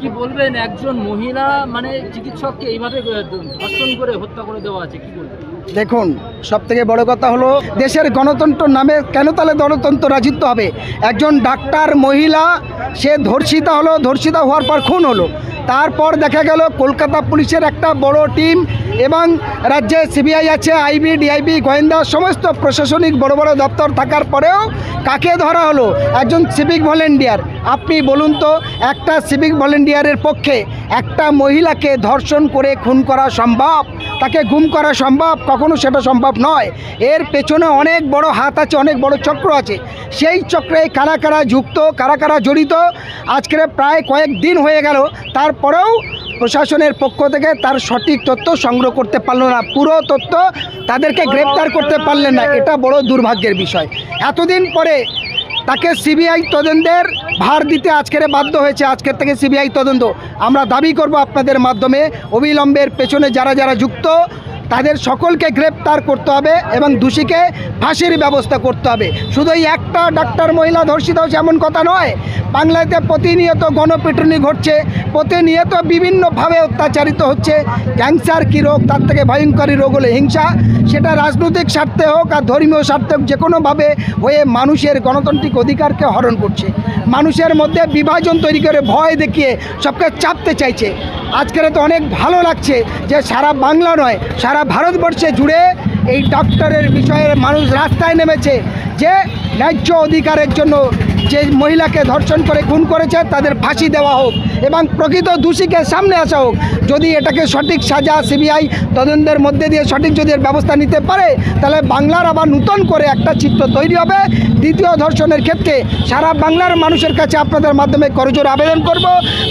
কি বলবেন? একজন মহিলা মানে চিকিৎসককে এইভাবে ধর্ষণ করে হত্যা করে দেওয়া আছে, কি বলবেন? দেখুন সব থেকে বড় কথা হলো, দেশের গণতন্ত্র নামে কেন তাহলে গণতন্ত্র রাজিত্ব হবে? একজন ডাক্তার মহিলা, সে ধর্ষিতা হলো, ধর্ষিতা হওয়ার পর খুন হলো। তারপর দেখা গেল, কলকাতা পুলিশের একটা বড় টিম এবং রাজ্যে সিবিআই আছে, আইবি, ডিআইবি, গোয়েন্দা, সমস্ত প্রশাসনিক বড় বড় দপ্তর থাকার পরেও কাকে ধরা হলো? একজন সিভিক ভলেন্টিয়ার আপনি বলুন তো, একটা সিভিক ভলেন্টিয়ারের পক্ষে একটা মহিলাকে ধর্ষণ করে খুন করা সম্ভব? তাকে গুম করা সম্ভব? কখনো সেটা সম্ভব নয়। এর পেছনে অনেক বড় হাত আছে, অনেক বড় চক্র আছে। সেই চক্রে কারা কারা যুক্ত, কারা কারা জড়িত? আজকের প্রায় কয়েক দিন হয়ে গেল, তারপরেও প্রশাসনের পক্ষ থেকে তার সঠিক তথ্য সংগ্রহ করতে পারল না। পুরো তথ্য তাদেরকে গ্রেপ্তার করতে পারলেন না। এটা বড় দুর্ভাগ্যের বিষয়। এতদিন পরে তাকে সিবিআই তদন্তের ভার দিতে আজকের বাধ্য হয়েছে। আজকের থেকে সিবিআই তদন্ত। আমরা দাবি করব আপনাদের মাধ্যমে। অবিলম্বের পেছনে যারা যারা যুক্ত তাদের সকলকে গ্রেপ্তার করতে হবে এবং দোষীকে ফাঁসির ব্যবস্থা করতে হবে। শুধু একটা ডাক্তার মহিলা ধর্ষিত হচ্ছে এমন কথা নয়, বাংলাতে প্রতিনিয়ত গণপিটুনি ঘটছে, প্রতিনিয়ত বিভিন্নভাবে অত্যাচারিত হচ্ছে। ক্যান্সার কী রোগ, তার থেকে ভয়ঙ্করী রোগ হলে হিংসা। সেটা রাজনৈতিক স্বার্থে হোক আর ধর্মীয় স্বার্থে হোক যে কোনোভাবে হয়ে মানুষের গণতান্ত্রিক অধিকারকে হরণ করছে। মানুষের মধ্যে বিভাজন তৈরি করে ভয় দেখিয়ে সবকে চাপতে চাইছে। আজকের তো অনেক ভালো লাগছে যে সারা বাংলা নয়, সারা ভারতবর্ষে জুড়ে এই ডক্টরের বিষয়ে মানুষ রাস্তায় নেমেছে যে ন্যায্য অধিকারের জন্য যে মহিলাকে ধর্ষণ করে, খুন করেছে, তাদের ফাঁসি দেওয়া হোক এবং প্রকৃত দোষীকে সামনে আসা হোক। যদি এটাকে সঠিক সাজা সিবিআই তদন্তের মধ্যে দিয়ে সঠিক যদি এর ব্যবস্থা নিতে পারে, তাহলে বাংলার আবার নূতন করে একটা চিত্র তৈরি হবে। দ্বিতীয় ধর্ষণের ক্ষেত্রে সারা বাংলার মানুষের কাছে আপনাদের মাধ্যমে করজোর আবেদন করব।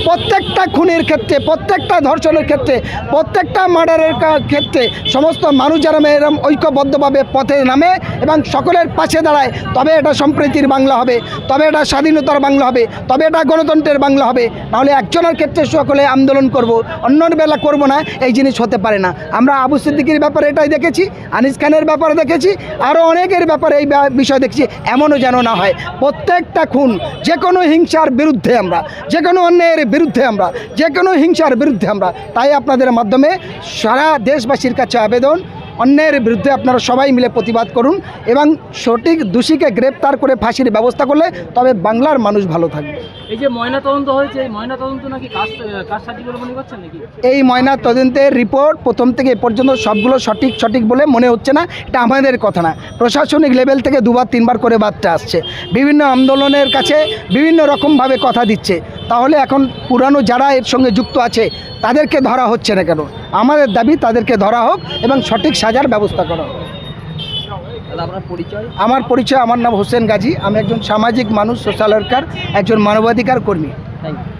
প্রত্যেকটা খুনের ক্ষেত্রে, প্রত্যেকটা ধর্ষণের ক্ষেত্রে, প্রত্যেকটা মার্ডারের ক্ষেত্রে সমস্ত মানুষ যারা এরম ঐক্যবদ্ধভাবে পথে নামে এবং সকলের পাশে দাঁড়ায়, তবে এটা সম্প্রীতির বাংলা হবে। তবে এটা স্বাধীনতার বাংলা হবে, তবে এটা গণতন্ত্রের বাংলা হবে। নাহলে একজনের ক্ষেত্রে সকলে আন্দোলন করব, অন্যর বেলা করব না, এই জিনিস হতে পারে না। আমরা আবু সিদ্দিকির ব্যাপারে এটাই দেখেছি, আনিস খানের ব্যাপারে দেখেছি আরও অনেকের ব্যাপারে এই বিষয় দেখছি, এমনও যেন না হয়। প্রত্যেকটা খুন, যে কোনো হিংসার বিরুদ্ধে আমরা, যে কোনো অন্যায়ের বিরুদ্ধে আমরা, যে কোনো হিংসার বিরুদ্ধে আমরা, তাই আপনাদের মাধ্যমে সারা দেশবাসীর কাছে আবেদন অন্যায়ের বিরুদ্ধে আপনারা সবাই মিলে প্রতিবাদ করুন এবং সঠিক দোষীকে গ্রেপ্তার করে ফাঁসির ব্যবস্থা করলে তবে বাংলার মানুষ ভালো থাকবে। এই যে ময়না তদন্ত হয়েছে এই ময়না তদন্ত নাকি এই ময়না তদন্তের রিপোর্ট প্রথম থেকে এ পর্যন্ত সবগুলো সঠিক সঠিক বলে মনে হচ্ছে না এটা আমাদের কথা না। প্রশাসনিক লেভেল থেকে দুবার তিনবার করে বার্তা আসছে। বিভিন্ন আন্দোলনের কাছে বিভিন্ন রকমভাবে কথা দিচ্ছে। তাহলে এখন পুরানো যারা এর সঙ্গে যুক্ত আছে তাদেরকে ধরা হচ্ছে না কেন? আমাদের দাবি তাদেরকে ধরা হোক এবং সঠিক সাজার ব্যবস্থা করা হোক। পরিচয়? আমার পরিচয় আমার নাম হোসেন গাজী। আমি একজন সামাজিক মানুষ সোশ্যাল ওয়ার্কার একজন মানবাধিকার কর্মী। Thank you